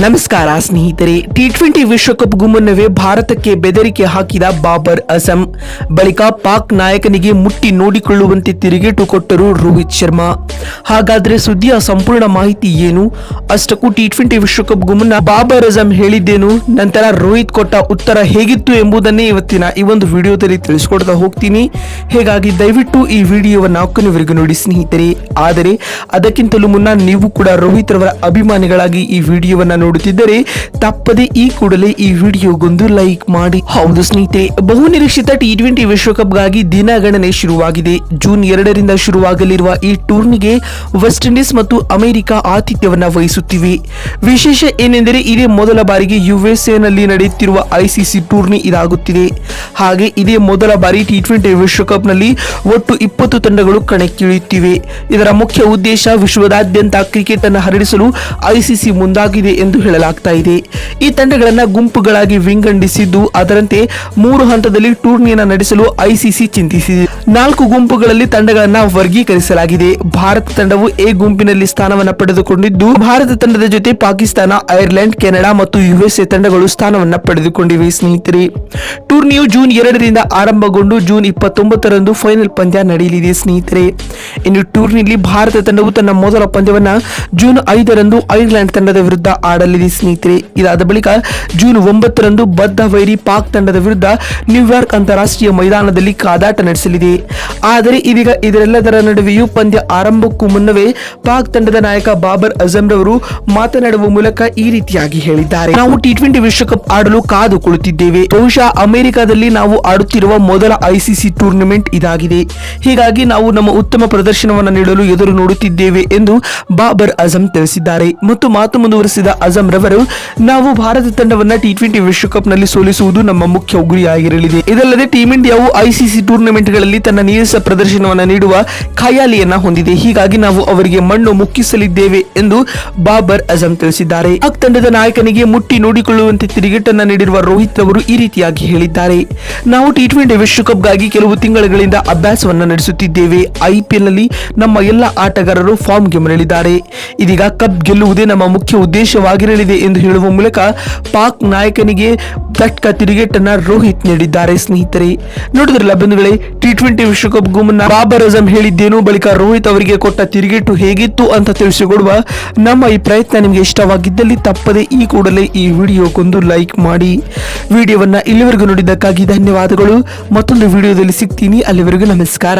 ನಮಸ್ಕಾರ ಸ್ನೇಹಿತರೆ T twenty ವಿಶ್ವಕಪ್ ಮುನ್ನವೇ ಭಾರತಕ್ಕೆ ಬೆದರಿಕೆ ಹಾಕಿದ ಬಾಬರ್ ಅಸಂ ಬಳಿಕ ಪಾಕ್ ನಾಯಕನಿಗೆ ಮುಟ್ಟಿ ನೋಡಿಕೊಳ್ಳುವಂತೆ ತಿರುಗೇಟು ಕೊಟ್ಟರು ರೋಹಿತ್ ಶರ್ಮಾ. ಹಾಗಾದ್ರೆ ಸುದ್ದಿಯ ಸಂಪೂರ್ಣ ಮಾಹಿತಿ ಏನು? ಅಷ್ಟಕ್ಕೂ ಟಿ ಟ್ವೆಂಟಿ ವಿಶ್ವಕಪ್ಗೂ ಮುನ್ನ ಬಾಬರ್ ಅಜಮ್ ಹೇಳಿದ್ದೇನು? ನಂತರ ರೋಹಿತ್ ಕೊಟ್ಟ ಉತ್ತರ ಹೇಗಿತ್ತು ಎಂಬುದನ್ನೇ ಇವತ್ತಿನ ಈ ಒಂದು ವಿಡಿಯೋದಲ್ಲಿ ತಿಳಿಸ್ಕೊಡ್ತಾ ಹೋಗ್ತೀನಿ. ಹೀಗಾಗಿ ದಯವಿಟ್ಟು ಈ ವಿಡಿಯೋವನ್ನು ಕೊನೆವರೆಗೂ ನೋಡಿ ಸ್ನೇಹಿತರೆ. ಆದರೆ, ಅದಕ್ಕಿಂತಲೂ ಮುನ್ನ ನೀವು ಕೂಡ ರೋಹಿತ್ ರವರ ಅಭಿಮಾನಿಗಳಾಗಿ ಈ ವಿಡಿಯೋವನ್ನು ನೋಡುತ್ತಿದ್ದರೆ, ತಪ್ಪದೆ ಈ ಕೂಡಲೇ ಈ ವಿಡಿಯೋಗೊಂದು ಲೈಕ್ ಮಾಡಿ. ಹೌದು ಸ್ನೇಹಿತರೆ ಬಹು ನಿರೀಕ್ಷಿತ ಟಿ ಟ್ವೆಂಟಿ ವಿಶ್ವಕಪ್ಗಾಗಿ ದಿನಗಣನೆ ಶುರುವಾಗಿದೆ. ಜೂನ್ ಎರಡರಿಂದ ಶುರುವಾಗಲಿರುವ ಈ ಟೂರ್ನಿಗೆ ವೆಸ್ಟ್ ಇಂಡೀಸ್ ಮತ್ತು ಅಮೆರಿಕ ಆತಿಥ್ಯವನ್ನ ವಹಿಸುತ್ತಿವೆ. ವಿಶೇಷ ಏನೆಂದರೆ ಇದೇ ಮೊದಲ ಬಾರಿಗೆ ಯುಎಸ್ಎನಲ್ಲಿ ನಡೆಯುತ್ತಿರುವ ಐಸಿಸಿ ಟೂರ್ನಿ ಇದಾಗುತ್ತಿದೆ. ಹಾಗೆ ಇದೇ ಮೊದಲ ಬಾರಿ ಟಿ ಟ್ವೆಂಟಿ ವಿಶ್ವಕಪ್ನಲ್ಲಿ ಒಟ್ಟು ಇಪ್ಪತ್ತು ತಂಡಗಳು ಕಣಕ್ಕಿಳಿಯುತ್ತಿವೆ. ಇದರ ಮುಖ್ಯ ಉದ್ದೇಶ ವಿಶ್ವದಾದ್ಯಂತ ಕ್ರಿಕೆಟ್ ಅನ್ನು ಹರಡಿಸಲು ಐಸಿಸಿ ಮುಂದಾಗಿದೆ ಎಂದು ಹೇಳಲಾಗ್ತಾ ಇದೆ. ಈ ತಂಡಗಳನ್ನು ಗುಂಪುಗಳಾಗಿ ವಿಂಗಡಿಸಿದ್ದು, ಅದರಂತೆ ಮೂರು ಹಂತದಲ್ಲಿ ಟೂರ್ನಿಯನ್ನು ನಡೆಸಲು ಐಸಿಸಿ ಚಿಂತಿಸಿದೆ. ನಾಲ್ಕು ಗುಂಪುಗಳಲ್ಲಿ ತಂಡಗಳನ್ನು ವರ್ಗೀಕರಿಸಲಾಗಿದೆ. ಭಾರತ ತಂಡವು ಎ ಗುಂಪಿನಲ್ಲಿ ಸ್ಥಾನವನ್ನು ಪಡೆದುಕೊಂಡಿದ್ದು, ಭಾರತ ತಂಡದ ಜೊತೆ ಪಾಕಿಸ್ತಾನ, ಐರ್ಲೆಂಡ್, ಕೆನಡಾ ಮತ್ತು ಯುಎಸ್ಎ ತಂಡಗಳು ಸ್ಥಾನವನ್ನು ಪಡೆದುಕೊಂಡಿವೆ. ಸ್ನೇಹಿತರೆ, ಟೂರ್ನಿಯು ಜೂನ್ ಎರಡರಿಂದ ಆರಂಭಗೊಂಡು ಜೂನ್ ಇಪ್ಪತ್ತೊಂಬತ್ತರಂದು ಫೈನಲ್ ಪಂದ್ಯ ನಡೆಯಲಿದೆ. ಸ್ನೇಹಿತರೆ, ಇನ್ನು ಟೂರ್ನಿಯಲ್ಲಿ ಭಾರತ ತಂಡವು ತನ್ನ ಮೊದಲ ಪಂದ್ಯವನ್ನು ಜೂನ್ ಐದರಂದು ಐರ್ಲೆಂಡ್ ತಂಡದ ವಿರುದ್ಧ ಆಡಲಿದೆ. ಸ್ನೇಹಿತರೆ, ಇದಾದ ಬಳಿಕ ಜೂನ್ ಒಂಬತ್ತರಂದು ಬದ್ಧ ವೈರಿ ಪಾಕ್ ತಂಡದ ವಿರುದ್ಧ ನ್ಯೂಯಾರ್ಕ್ ಅಂತಾರಾಷ್ಟ್ರೀಯ ಮೈದಾನದಲ್ಲಿ ಕಾದಾಟ ನಡೆಸಲಿದೆ. ಆದರೆ ಇದೀಗ ಇದರೆಲ್ಲದರ ನಡುವೆಯೂ ಪಂದ್ಯ ಆರಂಭಕ್ಕೂ ಮುನ್ನವೇ ಪಾಕ್ ತಂಡದ ನಾಯಕ ಬಾಬರ್ ಅಜಮ್ ರವರು ಮಾತನಾಡುವ ಮೂಲಕ ಈ ರೀತಿಯಾಗಿ ಹೇಳಿದ್ದಾರೆ. ನಾವು ಟಿ ಟ್ವೆಂಟಿ ವಿಶ್ವಕಪ್ ಆಡಲು ಕಾದು ಕುಳಿತಿದ್ದೇವೆ. ಬಹುಶಃ ಅಮೆರಿಕದಲ್ಲಿ ನಾವು ಆಡುತ್ತಿರುವ ಮೊದಲ ಐಸಿಸಿ ಟೂರ್ನಮೆಂಟ್ ಇದಾಗಿದೆ. ಹೀಗಾಗಿ ನಾವು ನಮ್ಮ ಉತ್ತಮ ಪ್ರದರ್ಶನವನ್ನು ನೀಡಲು ಎದುರು ನೋಡುತ್ತಿದ್ದೇವೆ ಎಂದು ಬಾಬರ್ ಅಜಂ ತಿಳಿಸಿದ್ದಾರೆ. ಮತ್ತು ಮಾತು ಮುಂದುವರೆಸಿದ ಅಜಂ ರವರು, ನಾವು ಭಾರತ ತಂಡವನ್ನು ಟಿ ಟ್ವೆಂಟಿ ವಿಶ್ವಕಪ್ನಲ್ಲಿ ಸೋಲಿಸುವುದು ನಮ್ಮ ಮುಖ್ಯ ಗುರಿಯಾಗಿರಲಿದೆ ಇದಲ್ಲದೆ ಟೀಂ ಇಂಡಿಯಾವು ಐಸಿಸಿ ಟೂರ್ನಮೆಂಟ್ಗಳಲ್ಲಿ ತನ್ನ ನೀರಸ ಪ್ರದರ್ಶನವನ್ನು ನೀಡುವ ಖಯಾಲಿಯನ್ನ ಹೊಂದಿದೆ. ಹೀಗಾಗಿ ನಾವು ಅವರಿಗೆ ಮಣ್ಣು ಮುಕ್ಕಿಸಲಿದ್ದೇವೆ ಎಂದು ಬಾಬರ್ ಅಜಂ ತಿಳಿಸಿದ್ದಾರೆ. ಪಾಕ್ ತಂಡದ ನಾಯಕನಿಗೆ ಮುಟ್ಟಿ ನೋಡಿಕೊಳ್ಳುವಂತೆ ತಿರುಗೇಟನ್ನ ನೀಡಿರುವ ರೋಹಿತ್ ಅವರು ಈ ರೀತಿಯಾಗಿ ಹೇಳಿದ್ದಾರೆ. ನಾವು ಟಿ ಟ್ವೆಂಟಿ ವಿಶ್ವಕಪ್ಗಾಗಿ ಕೆಲವು ತಿಂಗಳುಗಳಿಂದ ಅಭ್ಯಾಸವನ್ನು ನಡೆಸುತ್ತಿದ್ದೇವೆ. ಐಪಿಎಲ್ನಲ್ಲಿ ನಮ್ಮ ಎಲ್ಲ ಆಟಗಾರರು ಫಾರ್ಮ್ಗೆ ಮರಳಿದ್ದಾರೆ. ಇದೀಗ ಕಪ್ ಗೆಲ್ಲುವುದೇ ನಮ್ಮ ಮುಖ್ಯ ಉದ್ದೇಶವಾಗಿರಲಿದೆ ಎಂದು ಹೇಳುವ ಮೂಲಕ ಪಾಕ್ ನಾಯಕನಿಗೆ ತಟ್ಕ ತಿರುಗೇಟನ್ನ ರೋಹಿತ್ ನೀಡಿದ್ದಾರೆ ಸ್ನೇಹಿತರೆ. ನೋಡಿದ್ರಲ್ಲ ಬಂಧುಗಳೇ ಟಿ ಟ್ವೆಂಟಿ ವಿಶ್ವಕಪ್ಗೂ ಮುನ್ನ ಬಾಬರ್ ಅಜಮ್ ಹೇಳಿದ್ದೇನು, ಬಳಿಕ ರೋಹಿತ್ ಅವರಿಗೆ ಕೊಟ್ಟ ತಿರುಗೇಟು ಹೇಗಿತ್ತು ಅಂತ ತಿಳಿಸಿಕೊಡುವ ನಮ್ಮ ಈ ಪ್ರಯತ್ನ ನಿಮಗೆ ಇಷ್ಟವಾಗಿದ್ದಲ್ಲಿ ತಪ್ಪದೆ ಈ ಕೂಡಲೇ ಈ ವಿಡಿಯೋಗೊಂದು ಲೈಕ್ ಮಾಡಿ. ವಿಡಿಯೋವನ್ನ ಇಲ್ಲಿವರೆಗೂ ನೋಡಿದ್ದಕ್ಕಾಗಿ ಧನ್ಯವಾದಗಳು. ಮತ್ತೊಂದು ವಿಡಿಯೋದಲ್ಲಿ ಸಿಗ್ತೀನಿ. ಅಲ್ಲಿವರೆಗೂ ನಮಸ್ಕಾರ.